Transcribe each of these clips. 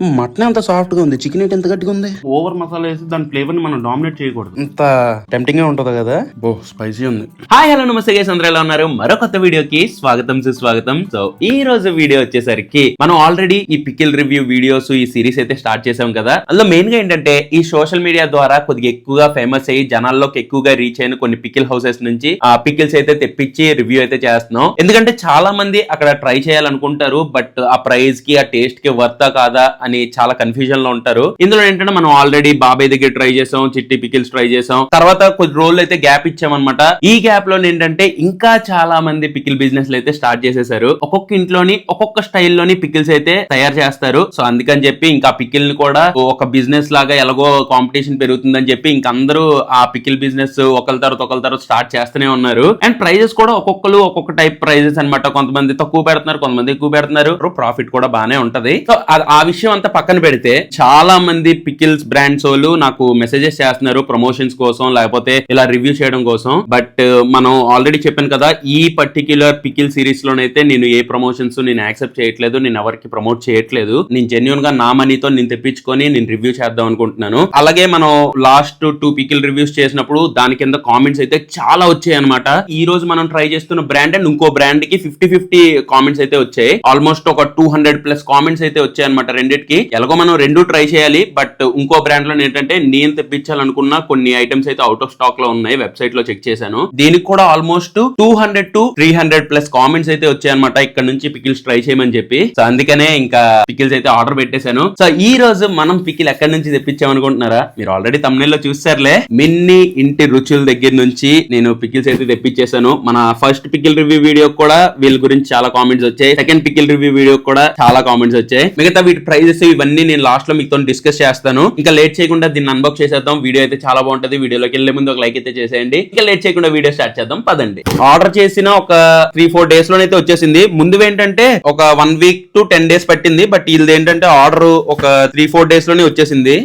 Mutton ఎంత సాఫ్ట్గా ఉంది? చికెన్ ఏంటి ఎంత గట్టిగా ఉంది? ఓవర్ మసాలా వేసి దాని ఫ్లేవర్ని మనం డామినేట్ చేయకూడదు. ఇంత టెంప్టింగ్గా ఉంటది కదా? బో స్పైసీ ఉంది. హాయ్ హలో నమస్తే గైస్ అందరూ ఎలా ఉన్నారు? మరో కొత్త వీడియోకి స్వాగతం సుస్వాగతం. సో ఈ రోజు వీడియో వచ్చేసరికి మనం ఆల్రెడీ ఈ పికిల్ రివ్యూ వీడియోస్ ఈ సిరీస్ అయితే స్టార్ట్ చేసాం కదా. అందులో మెయిన్గా ఏంటంటే ఈ సోషల్ మీడియా ద్వారా కొద్దిగా ఎక్కువగా ఫేమస్ అయ్యి జనాల్లోకి ఎక్కువగా రీచ్ అయిన కొన్ని పికిల్ హౌసెస్ నుంచి ఆ పికిల్స్ అయితే తెప్పించి రివ్యూ అయితే చేస్తున్నాం. ఎందుకంటే చాలా మంది అక్కడ ట్రై చేయాలనుకుంటారు బట్ ఆ ప్రైస్కి ఆ టేస్ట్కి వర్తా కాదా అని చాలా కన్ఫ్యూజన్లో ఉంటారు. ఇందులో ఏంటంటే మనం ఆల్రెడీ బాబాయ్ దగ్గర ట్రై చేసాం చిట్టి పికిల్స్ ట్రై చేసాం. తర్వాత కొద్ది రోజులు అయితే గ్యాప్ ఇచ్చామన్నమాట. ఈ గ్యాప్లో ఏంటంటే ఇంకా చాలా మంది పికిల్ బిజినెస్ అయితే స్టార్ట్ చేసేసారు. ఒక్కొక్క ఇంట్లోని ఒక్కొక్క స్టైల్లోని పికిల్స్ అయితే తయారు చేస్తారు. సో అందుకని చెప్పి ఇంకా పికిల్ని కూడా ఒక బిజినెస్ లాగా ఎలాగో కాంపిటీషన్ పెరుగుతుందని చెప్పి ఇంకా అందరూ ఆ పికిల్ బిజినెస్ ఒకరి తర్వాత ఒకరి తర్వాత స్టార్ట్ చేస్తూనే ఉన్నారు. అండ్ ప్రైజెస్ కూడా ఒక్కొక్కరు ఒక్కొక్క టైప్ ప్రైజెస్ అన్నమాట. కొంతమంది తక్కువ పెడుతున్నారు కొంతమంది ఎక్కువ పెడుతున్నారు. ప్రాఫిట్ కూడా బాగానే ఉంటది. సో ఆ విషయం అంతా పక్కన పెడితే చాలా మంది పికిల్స్ బ్రాండ్స్ వాళ్ళు నాకు మెసేజెస్ చేస్తున్నారు ప్రమోషన్స్ కోసం లేకపోతే ఇలా రివ్యూ చేయడం కోసం. బట్ uh, మనం ఆల్రెడీ చెప్పాను కదా ఈ పర్టిక్యులర్ పికిల్ సిరీస్ లోనైతే నేను ఏ ప్రమోషన్స్ నేను యాక్సెప్ట్ చేయట్లేదు నేను ఎవరికి ప్రమోట్ చేయట్లేదు. నేను జెన్యున్గా నా మనీతో నేను తెప్పించుకొని నేను రివ్యూ చేద్దాం అనుకుంటున్నాను. అలాగే మనం లాస్ట్ టూ పికిల్ రివ్యూస్ చేసినప్పుడు దాని కింద కామెంట్స్ అయితే చాలా వచ్చాయి అనమాట ఈ రోజు మనం ట్రై చేస్తున్న బ్రాండ్ అండ్ ఇంకో బ్రాండ్కి ఫిఫ్టీ ఫిఫ్టీ కామెంట్స్ అయితే వచ్చాయి. ఆల్మోస్ట్ ఒక టూ హండ్రెడ్ ప్లస్ కామెంట్స్ అయితే వచ్చాయి అనమాట కి ఎలాగో మనం రెండు ట్రై చేయాలి బట్ ఇంకో బ్రాండ్లో ఏంటంటే నేను తెప్పించాలనుకున్న కొన్ని ఐటమ్స్ అయితే అవుట్ ఆఫ్ స్టాక్లో ఉన్నాయి వెబ్సైట్లో చెక్ చేశాను. దీనికి కూడా almost two hundred to three hundred plus comments అయితే వచ్చాయి అనమాట ఇక్కడ నుంచి పికిల్స్ ట్రై చేయమని చెప్పి. సో అందుకనే ఇంకా పికిల్స్ అయితే ఆర్డర్ పెట్టేశాను. సో ఈ రోజు మనం పికిల్ ఎక్కడి నుంచి తెప్పించామనుకుంటున్నారా? మీరు ఆల్రెడీ తమిళలో చూసారులే. మిన్ని ఇంటి రుచుల దగ్గర నుంచి నేను పికిల్స్ అయితే తెప్పించేశాను. మన ఫస్ట్ పికిల్ రివ్యూ వీడియో కూడా వీళ్ళ గురించి చాలా కామెంట్స్ వచ్చాయి. సెకండ్ పికిల్ రివ్యూ వీడియో కూడా చాలా కామెంట్స్ వచ్చాయి. మిగతా వీటి ప్రైజెస్ ఇవన్నీ నేను లాస్ట్లో మీతో డిస్కస్ చేస్తాను. ఇంకా లేట్ చేయకుండా దీన్ని అన్బాక్స్ చేసేద్దాం. వీడియో అయితే చాలా బాగుంటది. వీడియోలోకి వెళ్ళే ముందు ఒక లైక్ అయితే చేసేయండి. ఇంకా లేట్ చేయకుండా వీడియో స్టార్ట్ చేద్దాం. పదండి. ఆర్డర్ చేసిన ఒక త్రీ ఫోర్ డేస్ లోనైతే వచ్చేసింది. ముందు ఏంటంటే ఒక one week to ten days పట్టింది. బట్ వీళ్ళది ఏంటంటే ఆర్డర్ ఒక త్రీ ఫోర్ డేస్లోనే వచ్చేసింది.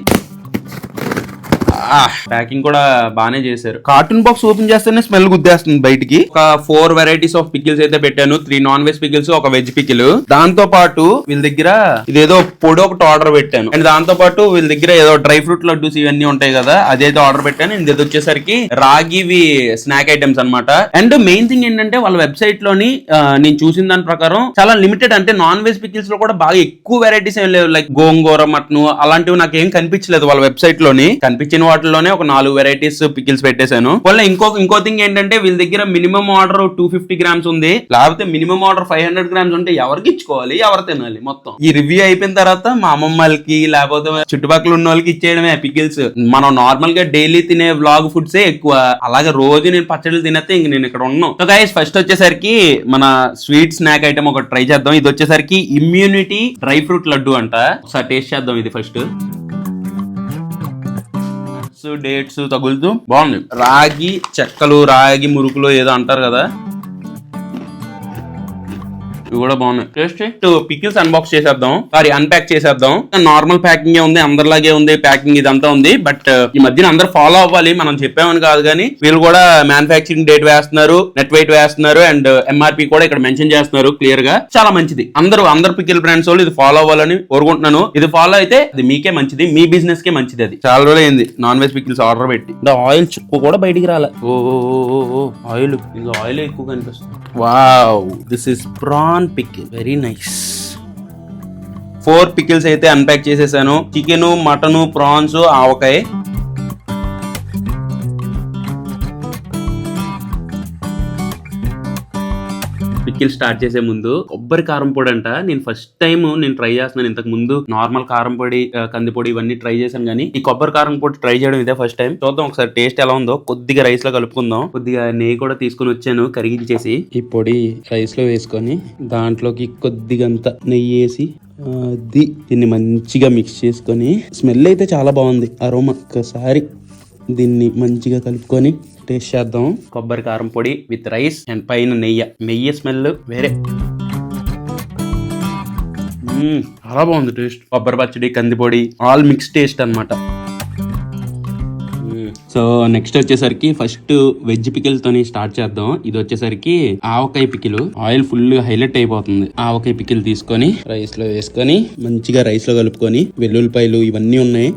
ప్యాకింగ్ కూడా బాగానే చేశారు. కార్టూన్ బాక్స్ ఓపెన్ చేస్తేనే స్మెల్ గుద్దేస్తుంది బయటికి. ఒక ఫోర్ వెరైటీస్ ఆఫ్ పికిల్స్ అయితే పెట్టాను. త్రీ నాన్ వెజ్ పికిల్స్ ఒక వెజ్ పికిల్ దాంతో పాటు వీళ్ళ దగ్గర ఇదేదో పొడి ఒకటి ఆర్డర్ పెట్టాను. అండ్ దాంతో పాటు వీళ్ళ దగ్గర ఏదో డ్రై ఫ్రూట్ లడ్డూస్ ఇవన్నీ ఉంటాయి కదా అదైతే ఆర్డర్ పెట్టాను. ఇది వచ్చేసరికి రాగివి స్నాక్ ఐటమ్స్ అన్నమాట. అండ్ మెయిన్ థింగ్ ఏంటంటే వాళ్ళ వెబ్సైట్లోని నేను చూసిన దాని ప్రకారం చాలా లిమిటెడ్ అంటే నాన్ వెజ్ పికిల్స్లో కూడా బాగా ఎక్కువ వెరైటీస్ ఏం లేవు. లైక్ గోంగూర మటన్ అలాంటివి నాకు ఏం కనిపించలేదు వాళ్ళ వెబ్సైట్లోని. కనిపించిన వాటిలోనే ఒక నాలుగు వెరైటీస్ పికిల్స్ పెట్టేశాను. వాళ్ళ ఇంకో ఇంకో థింగ్ ఏంటంటే వీళ్ళ దగ్గర minimum order two fifty grams ఉంది. లేకపోతే minimum order five hundred grams ఉంటే ఎవరికి ఇచ్చుకోవాలి? ఎవరు తినాలి? మొత్తం. ఈ రివ్యూ అయిపోయిన తర్వాత మా అమ్మమ్మలకి లేకపోతే చుట్టుపక్కల ఉన్న వాళ్ళకి ఇచ్చేయడమే పికిల్స్ మనం నార్మల్గా డైలీ తినే వ్లాగ్ ఫుడ్స్ ఎక్కువ. అలాగే రోజు నేను పచ్చళ్ళు తినేస్తే ఇంక నేను ఇక్కడ ఉన్నాను సో గైస్ ఫస్ట్ వచ్చేసరికి మన స్వీట్ స్నాక్ ఐటమ్ ఒకటి ట్రై చేద్దాం. ఇది వచ్చేసరికి ఇమ్యూనిటీ డ్రై ఫ్రూట్ లడ్డు అంట. ఒకసారి టేస్ట్ చేద్దాం ఇది ఫస్ట్ డేట్స్ తగులుతూ బాగుంది. రాగి చెక్కలు రాగి మురుకులు ఏదో అంటారు కదా. ఇవి కూడా బాగున్నాయి. టేస్ట్ పికిల్స్ అన్బాక్స్ చేసేద్దాం. సారీ అన్పాక్ చేసేద్దాం. నార్మల్ ప్యాకింగ్ ఉంది అందరిలాగే ఉంది ప్యాకింగ్ ఇదంతా ఉంది. బట్ ఈ మధ్యన అందరు ఫాలో అవ్వాలి మనం చెప్పామని కాదు కానీ వీళ్ళు కూడా మ్యానుఫాక్చరింగ్ డేట్ వేస్తున్నారు నెట్ వెయిట్ వేస్తున్నారు అండ్ ఎంఆర్పి కూడా ఇక్కడ మెన్షన్ చేస్తున్నారు క్లియర్గా. చాలా మంచిది. అందరూ అందరు పికిల్ బ్రాండ్స్ వాళ్ళు ఇది ఫాలో అవ్వాలని కోరుకుంటున్నాను. ఇది ఫాలో అయితే అది మీకే మంచిది మీ బిజినెస్ కే మంచిది అది. చాలా రోజులు అయింది నాన్ వెజ్ పికిల్స్ ఆర్డర్ పెట్టి. ఆయిల్ చుక్కు కూడా బయటికి రాలే. ఓ ఆయిల్ ఇంకా ఆయిల్ ఎక్కువ కనిపిస్తుంది. Wow this is prawn pickle very nice four pickles అయితే అన్పాక్ చేసేసాను. Chicken mutton prawns avakaya. Cycle start చేసే ముందు కొబ్బరి కారం పొడి అంట నేను ఫస్ట్ టైం నేను ట్రై చేస్తున్నాను. ఇంతకు ముందు నార్మల్ కారం పొడి కందిపొడి ఇవన్నీ ట్రై చేశాను కానీ ఈ కొబ్బరి కారం పొడి ట్రై చేయడం ఇదే ఫస్ట్ టైం చూద్దాం ఒకసారి టేస్ట్ ఎలా ఉందో. కొద్దిగా రైస్లో కలుపుకుందాం. కొద్దిగా నెయ్యి కూడా తీసుకుని వచ్చాను కరిగించేసి. ఈ పొడి రైస్లో వేసుకొని దాంట్లోకి కొద్దిగంత నెయ్యి వేసి అది దీన్ని మంచిగా మిక్స్ చేసుకొని స్మెల్ అయితే చాలా బాగుంది. అరోమా ఒక్కసారి దీన్ని మంచిగా కలుపుకొని టేస్ట్ చేద్దాం కొబ్బరి కారం పొడి విత్ రైస్ అండ్ పైన నెయ్యి. నెయ్యి స్మెల్ వేరే. చాలా బాగుంది టేస్ట్ కొబ్బరి పచ్చడి కందిపొడి ఆల్ మిక్స్ టేస్ట్ అనమాట సో నెక్స్ట్ వచ్చేసరికి ఫస్ట్ వెజ్ పికిల్ తోని స్టార్ట్ చేద్దాం. ఇది వచ్చేసరికి avakaya pickle oil full highlight అయిపోతుంది. ఆవకాయ పికిల్ తీసుకొని రైస్లో వేసుకొని మంచిగా రైస్లో కలుపుకొని వెల్లుల్లిపాయలు ఇవన్నీ ఉన్నాయి.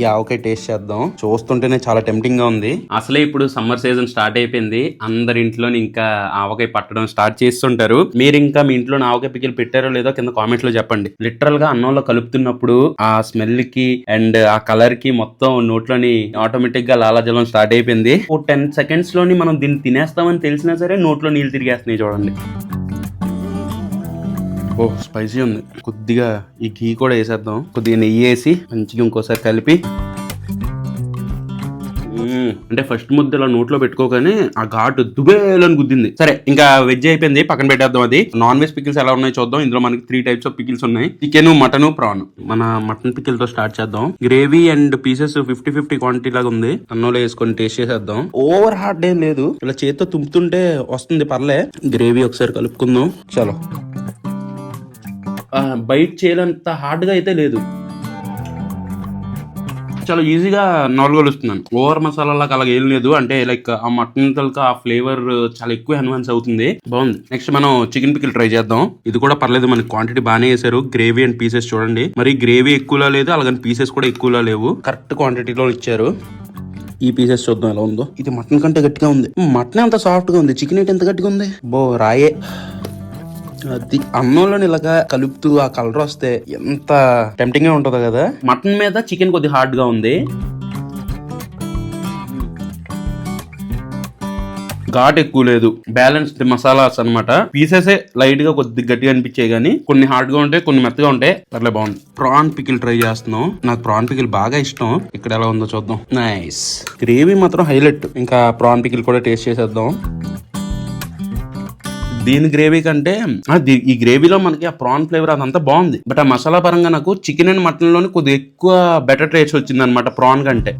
ఈ ఆవకాయ టేస్ట్ చేద్దాం. చూస్తుంటేనే చాలా టెంప్టింగ్గా ఉంది. అసలే ఇప్పుడు సమ్మర్ సీజన్ స్టార్ట్ అయిపోయింది. అందరి ఇంట్లోని ఇంకా ఆవకాయ పట్టడం స్టార్ట్ చేస్తుంటారు. మీరు ఇంకా మీ ఇంట్లో ఆవకాయ పికిల్ పెట్టారో లేదో కింద కామెంట్లో చెప్పండి. లిటరల్గా అన్నంలో కలుపుతున్నప్పుడు ఆ స్మెల్కి అండ్ ఆ కలర్కి మొత్తం నోట్లోని ఆటోమేటిక్గా లాలాజలం స్టార్ట్ అయిపోయింది. ఓ టెన్ సెకండ్స్లోని మనం దీన్ని తినేస్తామని తెలిసినా సరే నోట్లో నీళ్ళు తిరిగేస్తున్నాయి చూడండి. ఓ స్పైసీ ఉంది. కొద్దిగా ఈ ఘీ కూడా వేసేద్దాం. కొద్దిగా నెయ్యి వేసి మంచిగా ఇంకోసారి కలిపి. అంటే ఫస్ట్ ముద్ద ఇలా నోట్లో పెట్టుకోగానే ఆ ఘాటు దుబేలని గుద్దింది. సరే ఇంకా వెజ్ అయిపోయింది. పక్కన పెట్టేద్దాం అది. నాన్ వెజ్ పికిల్స్ ఎలా ఉన్నాయో చూద్దాం. ఇందులో మనకి త్రీ టైప్స్ ఆఫ్ పికిల్స్ ఉన్నాయి. చికెన్ మటన్ ప్రాన్ మన మటన్ పికిల్తో స్టార్ట్ చేద్దాం. Gravy and pieces fifty fifty quantity లాగా ఉంది. అన్నంలో వేసుకొని టేస్ట్ చేసేద్దాం. ఓవర్ హార్డ్ ఏం లేదు. ఇలా చేతితో తుంపుతుంటే వస్తుంది పర్లే. గ్రేవీ ఒకసారి కలుపుకుందాం. చలో. బైట్ చేయాలంత హార్డ్గా అయితే లేదు. చాలా ఈజీగా నవలగలుస్తున్నాను ఓవర్ మసాలా లాగా ఏం లేదు. అంటే లైక్ ఆ మటన్ తలక ఆ ఫ్లేవర్ చాలా ఎక్కువ ఎన్హాన్స్ అవుతుంది. బాగుంది. నెక్స్ట్ మనం చికెన్ పికిల్ ట్రై చేద్దాం. ఇది కూడా పర్లేదు మనకి క్వాంటిటీ బాగానే వేసారు గ్రేవీ అండ్ పీసెస్ చూడండి. మరి గ్రేవీ ఎక్కువలా లేదు అలాగని పీసెస్ కూడా ఎక్కువలా లేవు. కరెక్ట్ క్వాంటిటీలో ఇచ్చారు. ఈ పీసెస్ చూద్దాం ఎలా ఉందో. ఇది మటన్ కంటే గట్టిగా ఉంది. మటన్ అంత సాఫ్ట్గా ఉంది. చికెన్ ఏంటి ఎంత గట్టిగా ఉంది? బో రాయే. అది అన్నంలో ఇలాగా కలుపుతూ ఆ కలర్ వస్తే ఎంత టెంప్టింగ్గా ఉంటుందో కదా. మటన్ మీద చికెన్ కొద్ది హార్డ్గా ఉంది. ఘాట్ ఎక్కువ లేదు. బ్యాలెన్స్డ్ మసాలాస్ అన్నమాట. పీసెస్ లైట్గా కొద్ది గట్టిగా అనిపించాయి కానీ కొన్ని హార్డ్గా ఉంటాయి కొన్ని మెత్తగా ఉంటాయి. పర్లే బాగుంది. ప్రాన్ పికిల్ ట్రై చేస్తున్నాం. నాకు ప్రాన్ పికిల్ బాగా ఇష్టం. ఇక్కడ ఎలా ఉందో చూద్దాం. నైస్ గ్రేవీ మాత్రం హైలైట్ ఇంకా ప్రాన్ పికిల్ కూడా టేస్ట్ చేసేద్దాం. దీని గ్రేవీ కంటే ఈ గ్రేవీలో మనకి ఆ ప్రాన్ ఫ్లేవర్ అదంతా బాగుంది. బట్ ఆ మసాలా పరంగా నాకు చికెన్ అండ్ మటన్లోని కొద్దిగా ఎక్కువ బెటర్ టేస్ట్ వచ్చింది అనమాట ప్రాన్ కంటే.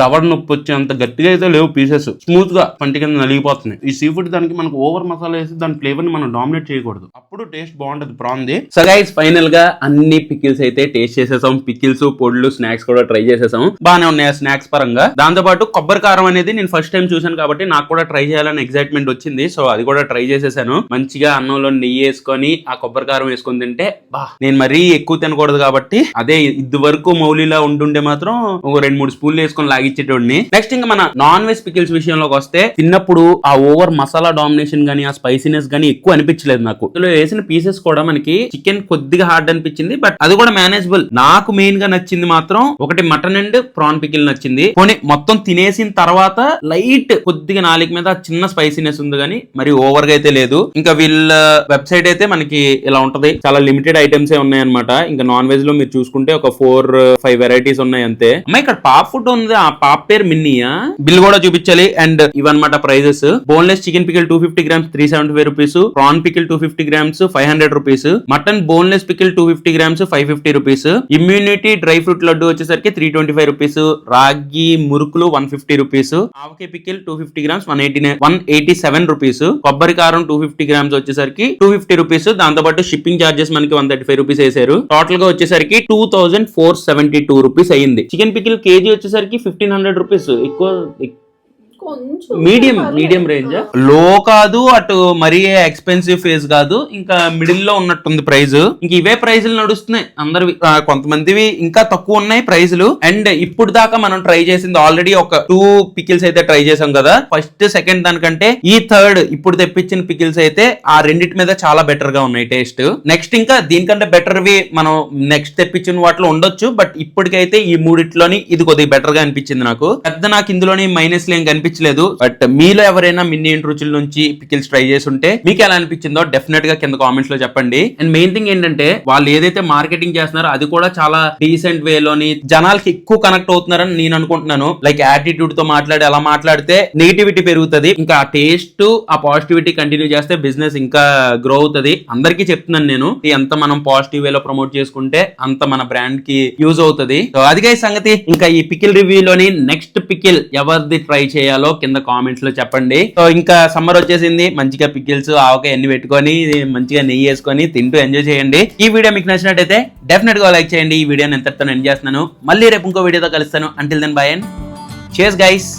దవడ నొప్పి వచ్చి అంత గట్టిగా అయితే లేవు పీసెస్. స్మూత్గా పంటి కింద నలిగిపోతున్నాయి. ఈ సీ ఫుడ్ దానికి మనకు ఓవర్ మసాలా వేసి దాని ఫ్లేవర్ని మనం డామినేట్ చేయకూడదు. అప్పుడు టేస్ట్ బాగుంటది ప్రాన్ సగైస్ సో గైస్ ఫైనల్గా అన్ని పికిల్స్ అయితే టేస్ట్ చేసేసాం. పికిల్స్ పొడులు స్నాక్స్ కూడా ట్రై చేసేసాం. బాగానే ఉన్నాయి స్నాక్స్ పరంగా. దాంతో పాటు కొబ్బరి కారం అనేది నేను ఫస్ట్ టైం చూసాను కాబట్టి నాకు కూడా ట్రై చేయాలని ఎక్సైట్మెంట్ వచ్చింది. సో అది కూడా ట్రై చేసేసాను. మంచిగా అన్నంలో నెయ్యి వేసుకొని ఆ కొబ్బరి కారం వేసుకొని తింటే బా నేను మరీ ఎక్కువ తినకూడదు కాబట్టి అదే ఇది వరకు మౌలిలా ఉంటుండే మాత్రం ఒక రెండు మూడు స్పూన్లు వేసుకొని లాగిచ్చేటోడిని నెక్స్ట్ ఇంకా మన నాన్ వెజ్ పికిల్స్ విషయంలోకి వస్తే తిన్నప్పుడు ఆ ఓవర్ మసాలా డామినేషన్ గానీ ఆ స్పైసీనెస్ గానీ ఎక్కువ అనిపించలేదు నాకు. ఇందులో వేసిన పీసెస్ కూడా మనకి చికెన్ కొద్దిగా హార్డ్ అనిపించింది బట్ అది కూడా మేనేజబుల్ నాకు మెయిన్గా నచ్చింది మాత్రం ఒకటి మటన్ అండ్ ప్రాన్ పికిల్ నచ్చింది. పోనీ మొత్తం తినేసిన తర్వాత లైట్ కొద్దిగా నాలుగు మీద చిన్న స్పైసీనెస్ ఉంది కానీ మరి ఓవర్గా అయితే లేదు. ఇంకా వీళ్ళ వెబ్సైట్ అయితే మనకి ఇలా ఉంటది. చాలా లిమిటెడ్ ఐటమ్స్ ఏ ఉన్నాయి అనమాట ఇంకా నాన్ వెజ్లో మీరు చూసుకుంటే ఒక ఫోర్ ఫైవ్ వెరైటీస్ ఉన్నాయి అంతే. అమ్మాయి ఇక్కడ పాప్ ఫుడ్ ఉంది ఆ పాప పేరు మిన్నీయా బిల్ కూడా చూపించాలి. అండ్ ఇవన్నమాట prices. Boneless chicken pickle two fifty grams three seventy five rupees. Prawn pickle two fifty grams five hundred rupees. Mutton boneless pickle two fifty grams five fifty rupees. Immunity dry fruit laddu వచ్చేసరికి three twenty five rupees. రాగి మురుకులు one fifty rupees. Avakaya pickle two fifty grams one eighty one eighty seven rupees. కొబ్బరి కారం two fifty grams వచ్చేసరికి two fifty rupees. దాంతో పాటు shipping charges మనకి one thirty five rupees వేసారు టోటల్గా వచ్చేసరికి two thousand four seventy two rupees అయింది చికెన్ పికిల్ కేజీ వచ్చేసరికి ఫిఫ్టీన్ హండ్రెడ్ రూపీస్ ఎక్కువ మీడియం. మీడియం రేంజ్లో కాదు అటు మరీ ఎక్స్పెన్సివ్ ఫేజ్ కాదు ఇంకా మిడిల్లో ఉన్నట్టుంది ప్రైస్ ఇంక ఇవే ప్రైజులు నడుస్తున్నాయి అందరివి. కొంతమందివి ఇంకా తక్కువ ఉన్నాయి ప్రైజులు అండ్ ఇప్పుడు దాకా మనం ట్రై చేసింది ఆల్రెడీ ఒక టూ పికిల్స్ అయితే ట్రై చేసాం కదా. ఫస్ట్ సెకండ్ దానికంటే ఈ థర్డ్ ఇప్పుడు తెప్పించిన పికిల్స్ అయితే ఆ రెండిటి మీద చాలా బెటర్గా ఉన్నాయి టేస్ట్ నెక్స్ట్ ఇంకా దీనికంటే బెటర్ వి మనం నెక్స్ట్ తెప్పించిన వాటిలో ఉండొచ్చు. బట్ ఇప్పటికైతే ఈ మూడిట్లోని ఇది కొద్దిగా బెటర్గా అనిపించింది నాకు. పెద్ద నాకు ఇందులోని మైనస్ ఏం అనిపించలేదు బట్ మీలో ఎవరైనా మిన్ని ఇంటి రుచుల నుంచి పికిల్స్ ట్రై చేసి ఉంటే మీకు ఎలా అనిపించిందో డెఫినెట్గా కింద కామెంట్స్లో చెప్పండి. అండ్ మెయిన్ థింగ్ ఏంటంటే వాళ్ళు ఏదైతే మార్కెటింగ్ చేస్తున్నారో అది కూడా చాలా డీసెంట్ వే లోని జనాలకి ఎక్కువ కనెక్ట్ అవుతున్నారని నేను అనుకుంటున్నాను. లైక్ యాటిట్యూడ్తో మాట్లాడి అలా మాట్లాడితే నెగిటివిటీ పెరుగుతుంది. ఇంకా ఆ టేస్ట్ ఆ పాజిటివిటీ కంటిన్యూ చేస్తే బిజినెస్ ఇంకా గ్రో అవుతుంది. అందరికీ చెప్తున్నాను నేను ఎంత మనం పాజిటివ్ వేలో ప్రమోట్ చేసుకుంటే అంత మన బ్రాండ్కి యూజ్ అవుతుంది. సో అదిగా సంగతి. ఇంకా ఈ పికిల్ రివ్యూలోని నెక్స్ట్ పికిల్ ఎవరిది ట్రై చేయాలి కావాలో కింద కామెంట్స్లో చెప్పండి. సో ఇంకా సమ్మర్ వచ్చేసింది. మంచిగా పికిల్స్ ఆవకాయ అన్ని పెట్టుకొని మంచిగా నెయ్యి వేసుకొని తింటూ ఎంజాయ్ చేయండి. ఈ వీడియో మీకు నచ్చినట్టయితే డెఫినెట్గా లైక్ చేయండి. ఈ వీడియోని ఎంతటితో ఎంజాయ్ చేస్తున్నాను. మళ్ళీ రేపు ఇంకో వీడియోతో కలుస్తాను. అంటిల్ దెన్ బాయ్ అండ్ చేస్ గైస్